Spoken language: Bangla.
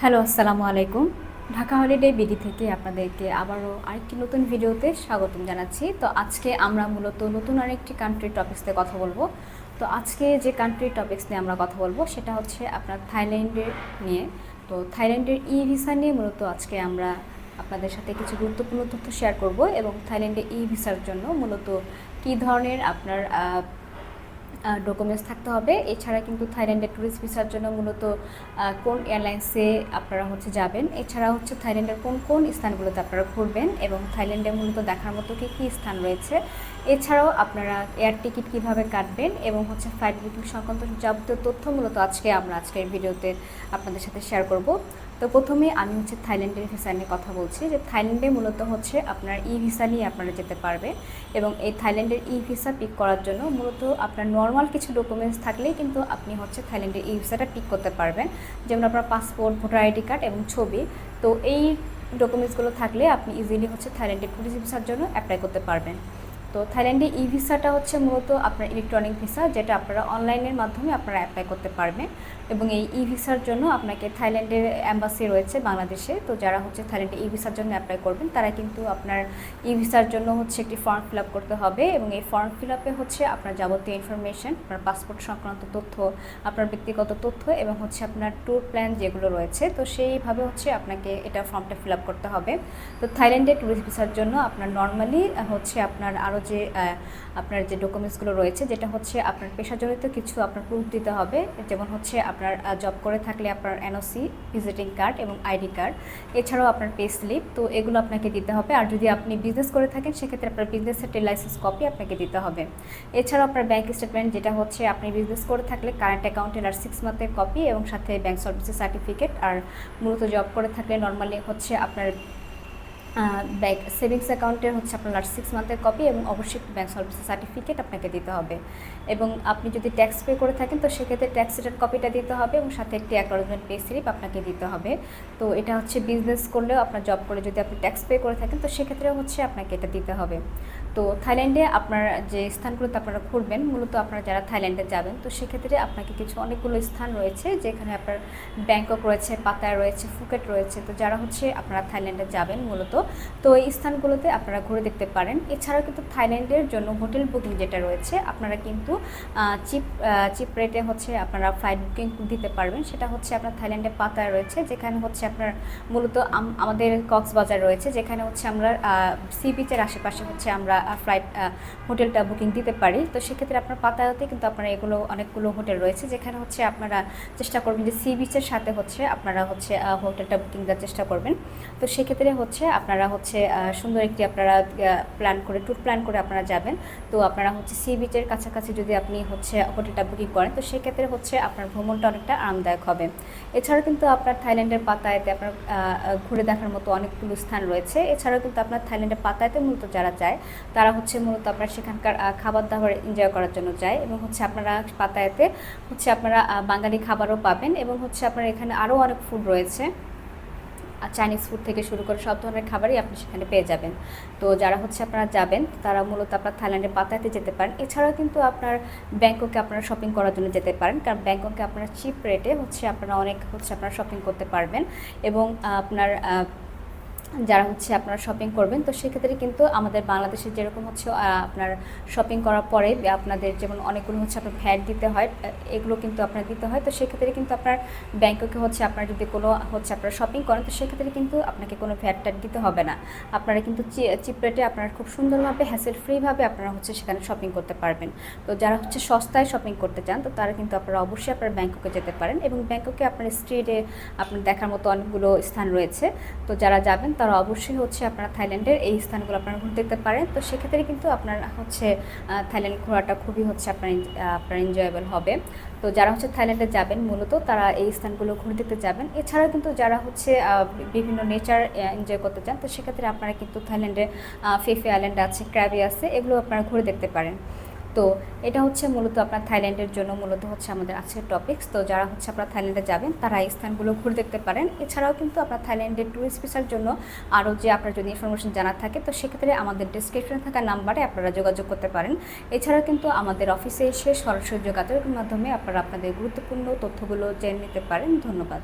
হ্যালো, আসসালামু আলাইকুম। ঢাকা হলিডে বিডি থেকে আপনাদেরকে আবারও আরেকটি নতুন ভিডিওতে স্বাগতম জানাচ্ছি। তো আজকে আমরা মূলত নতুন আরেকটি কান্ট্রি টপিক্স নিয়ে কথা বলব। তো আজকে যে কান্ট্রি টপিক্স নিয়ে আমরা কথা বলব, সেটা হচ্ছে আপনার থাইল্যান্ডের নিয়ে। তো থাইল্যান্ডের ই ভিসা নিয়ে মূলত আজকে আমরা আপনাদের সাথে কিছু গুরুত্বপূর্ণ তথ্য শেয়ার করব এবং থাইল্যান্ডে ই ভিসার জন্য মূলত কী ধরনের আপনার ডকুমেন্টস থাকতে হবে। এছাড়া কিন্তু থাইল্যান্ডের ট্যুরিস্ট ভিসার জন্য মূলত কোন এয়ারলাইন্সে আপনারা হচ্ছে যাবেন। এছাড়া হচ্ছে থাইল্যান্ডের কোন কোন স্থানগুলোতে আপনারা ঘুরবেন এবং থাইল্যান্ডে মূলত দেখার মতো কী কী স্থান রয়েছে। এছাড়াও আপনারা এয়ার টিকিট কীভাবে কাটবেন এবং হচ্ছে ফ্লাইট বুকিং সংক্রান্ত যাবতীয় তথ্য মূলত আজকে আমরা আজকের ভিডিওতে আপনাদের সাথে শেয়ার করব। তো প্রথমে আমি হচ্ছে থাইল্যান্ডের ভিসা নিয়ে কথা বলছি যে থাইল্যান্ডে মূলত হচ্ছে আপনার ই ভিসা নিয়ে আপনারা যেতে পারবে এবং এই থাইল্যান্ডের ই ভিসা পিক করার জন্য মূলত আপনার নর্মাল কিছু ডকুমেন্টস থাকলে কিন্তু আপনি হচ্ছে থাইল্যান্ডের এই ভিসাটা পিক করতে পারবেন। যেমন আপনার পাসপোর্ট ভোটার আইডি কার্ড এবং ছবি। তো এই ডকুমেন্টসগুলো থাকলে আপনি ইজিলি হচ্ছে থাইল্যান্ডের ট্যুরিস্ট ভিসার জন্য অ্যাপ্লাই করতে পারবেন। তো থাইল্যান্ডে ই ভিসাটা হচ্ছে মূলত আপনার ইলেকট্রনিক ভিসা যেটা আপনারা অনলাইনের মাধ্যমে আপনারা অ্যাপ্লাই করতে পারবেন। এবং এই ই ভিসার জন্য আপনাকে থাইল্যান্ডের অ্যাম্বাসি রয়েছে বাংলাদেশে। তো যারা হচ্ছে থাইল্যান্ডে ই ভিসার জন্য অ্যাপ্লাই করবেন, তারা কিন্তু আপনার ই ভিসার জন্য হচ্ছে একটি ফর্ম ফিল আপ করতে হবে। এবং এই ফর্ম ফিল আপে হচ্ছে আপনার যাবতীয় ইনফরমেশন আপনার পাসপোর্ট সংক্রান্ত তথ্য, আপনার ব্যক্তিগত তথ্য এবং হচ্ছে আপনার ট্যুর প্ল্যান যেগুলো রয়েছে। তো সেইভাবে হচ্ছে আপনাকে এটা ফর্মটা ফিল আপ করতে হবে। তো থাইল্যান্ডে ট্যুরিস্ট ভিসার জন্য আপনার নর্মালি হচ্ছে আপনার আরও যে আপনার যে ডকুমেন্টসগুলো রয়েছে, যেটা হচ্ছে আপনার পেশাজনিত কিছু আপনার প্রুফ দিতে হবে। যেমন হচ্ছে আপনার জব করে থাকলে আপনার এনওসি ভিজিটিং কার্ড এবং আইডি কার্ড এছাড়াও আপনার পে স্লিপ তো এগুলো আপনাকে দিতে হবে। আর যদি আপনি বিজনেস করে থাকেন, সেক্ষেত্রে আপনার বিজনেসের লাইসেন্স কপি আপনাকে দিতে হবে। এছাড়াও আপনার ব্যাংক স্টেটমেন্ট যেটা হচ্ছে আপনি বিজনেস করে থাকলে কারেন্ট অ্যাকাউন্টের আর সিক্স মান্থের কপি এবং সাথে ব্যাংক সার্ভিসের সার্টিফিকেট আর মূলত জব করে থাকলে নর্মালি হচ্ছে আপনার ব্যাংক সেভিংস অ্যাকাউন্টের হচ্ছে আপনার সিক্স মান্থের কপি এবং অবশ্যই ব্যাংক সার্ভিসের সার্টিফিকেট আপনাকে দিতে হবে। এবং আপনি যদি ট্যাক্স পে করে থাকেন, তো সেক্ষেত্রে ট্যাক্স রিটার্ন কপিটা দিতে হবে এবং সাথে একটি অ্যাকনোলজমেন্ট পে স্লিপ আপনাকে দিতে হবে। তো এটা হচ্ছে বিজনেস করলেও আপনার জব করে যদি আপনি ট্যাক্স পে করে থাকেন, তো সেক্ষেত্রে হচ্ছে আপনাকে এটা দিতে হবে। তো থাইল্যান্ডে আপনার যে স্থানগুলোতে আপনারা ঘুরবেন, মূলত আপনারা যারা থাইল্যান্ডে যাবেন, তো সেক্ষেত্রে আপনাকে কিছু অনেকগুলো স্থান রয়েছে, যেখানে আপনার ব্যাংকক রয়েছে, পাতায় রয়েছে, ফুকেট রয়েছে, তো যারা হচ্ছে আপনারা থাইল্যান্ডে যাবেন মূলত, তো এই স্থানগুলোতে আপনারা ঘুরে দেখতে পারেন। এছাড়াও কিন্তু থাইল্যান্ডের জন্য হোটেল বুকিং যেটা রয়েছে, আপনারা কিন্তু চিপ চিপ রেটে হচ্ছে আপনারা ফ্লাইট বুকিং দিতে পারবেন। সেটা হচ্ছে আপনার থাইল্যান্ডে পাতায় রয়েছে, যেখানে হচ্ছে আপনার মূলত আম- আমাদের কক্সবাজার রয়েছে, যেখানে হচ্ছে আমরা সি বিচের আশেপাশে হচ্ছে আমরা ফ্লাইট হোটেলটা বুকিং দিতে পারি। তো সেক্ষেত্রে আপনার পাতায়াতে কিন্তু আপনারা এগুলো অনেকগুলো হোটেল রয়েছে, যেখানে হচ্ছে আপনারা চেষ্টা করবেন যে সি বিচের সাথে হচ্ছে আপনারা হচ্ছে হোটেলটা বুকিং দেওয়ার চেষ্টা করবেন। তো সেক্ষেত্রে হচ্ছে আপনারা হচ্ছে সুন্দর একটি আপনারা প্ল্যান করে ট্যুর প্ল্যান করে আপনারা যাবেন। তো আপনারা হচ্ছে সি বিচের কাছাকাছি যদি আপনি হচ্ছে হোটেলটা বুকিং করেন, তো সেক্ষেত্রে হচ্ছে আপনার ভ্রমণটা অনেকটা আরামদায়ক হবে। এছাড়াও কিন্তু আপনার থাইল্যান্ডের পাতায়াতে আপনার ঘুরে দেখার মতো অনেকগুলো স্থান রয়েছে। এছাড়াও কিন্তু আপনার থাইল্যান্ডের পাতায়াতে মূলত যারা যায় তারা হচ্ছে মূলত আপনার সেখানকার খাবার দাবার এনজয় করার জন্য যায় এবং হচ্ছে আপনারা পাতায়াতে হচ্ছে আপনারা বাঙালি খাবারও পাবেন এবং হচ্ছে আপনার এখানে আরও অনেক ফুড রয়েছে। চাইনিজ ফুড থেকে শুরু করে সব ধরনের খাবারই আপনি সেখানে পেয়ে যাবেন। তো যারা হচ্ছে আপনারা যাবেন, তারা মূলত আপনার থাইল্যান্ডের পাতায়াতে যেতে পারেন। এছাড়াও কিন্তু আপনার ব্যাংককে আপনারা শপিং করার জন্য যেতে পারেন। কারণ ব্যাংককে আপনারা চিপ রেটে হচ্ছে আপনারা অনেক হচ্ছে আপনারা শপিং করতে পারবেন এবং আপনার যারা হচ্ছে আপনারা শপিং করবেন, তো সেক্ষেত্রে কিন্তু আমাদের বাংলাদেশে যেরকম হচ্ছে আপনার শপিং করার পরে আপনাদের যেমন অনেকগুলো হচ্ছে আপনার ভ্যাট দিতে হয় এগুলো কিন্তু আপনার দিতে হয়, তো সেক্ষেত্রে কিন্তু আপনার ব্যাংককে হচ্ছে আপনার যদি কোনো হচ্ছে আপনারা শপিং করেন, তো সেক্ষেত্রে কিন্তু আপনাকে কোনো ভ্যাট ট্যাট দিতে হবে না। আপনারা কিন্তু চিপ রেটে আপনারা খুব সুন্দরভাবে হ্যাসেল ফ্রিভাবে আপনারা হচ্ছে সেখানে শপিং করতে পারবেন। তো যারা হচ্ছে সস্তায় শপিং করতে চান, তো তারা কিন্তু আপনারা অবশ্যই আপনার ব্যাংককে যেতে পারেন এবং ব্যাংককে আপনার স্ট্রিটে আপনার দেখার মতো অনেকগুলো স্থান রয়েছে। তো যারা যাবেন তারা অবশ্যই হচ্ছে আপনারা থাইল্যান্ডের এই স্থানগুলো আপনারা ঘুরে দেখতে পারেন। তো সেক্ষেত্রে কিন্তু আপনার হচ্ছে থাইল্যান্ড ঘোরাটা খুবই হচ্ছে আপনার আপনার এনজয়েবল হবে। তো যারা হচ্ছে থাইল্যান্ডে যাবেন, মূলত তারা এই স্থানগুলো ঘুরে দেখতে যাবেন। এছাড়াও কিন্তু যারা হচ্ছে বিভিন্ন নেচার এনজয় করতে চান, তো সেক্ষেত্রে আপনারা কিন্তু থাইল্যান্ডে ফেফে আইল্যান্ড আছে ক্র্যাবি আছে, এগুলো আপনারা ঘুরে দেখতে পারেন। তো এটা হচ্ছে মূলত আপনার থাইল্যান্ডের জন্য মূলত হচ্ছে আমাদের আজকের টপিকস তো যারা হচ্ছে আপনার থাইল্যান্ডে যাবেন, তারা এই স্থানগুলো ঘুরে দেখতে পারেন। এছাড়াও কিন্তু আপনার থাইল্যান্ডের ট্যুরিস্ট ভিসার জন্য আরও যে আপনার যদি ইনফরমেশন জানার থাকে, তো সেক্ষেত্রে আমাদের ডিসক্রিপশনে থাকা নাম্বারে আপনারা যোগাযোগ করতে পারেন। এছাড়াও কিন্তু আমাদের অফিসে এসে সরাসরি যোগাযোগের মাধ্যমে আপনারা আপনাদের গুরুত্বপূর্ণ তথ্যগুলো জেনে নিতে পারেন। ধন্যবাদ।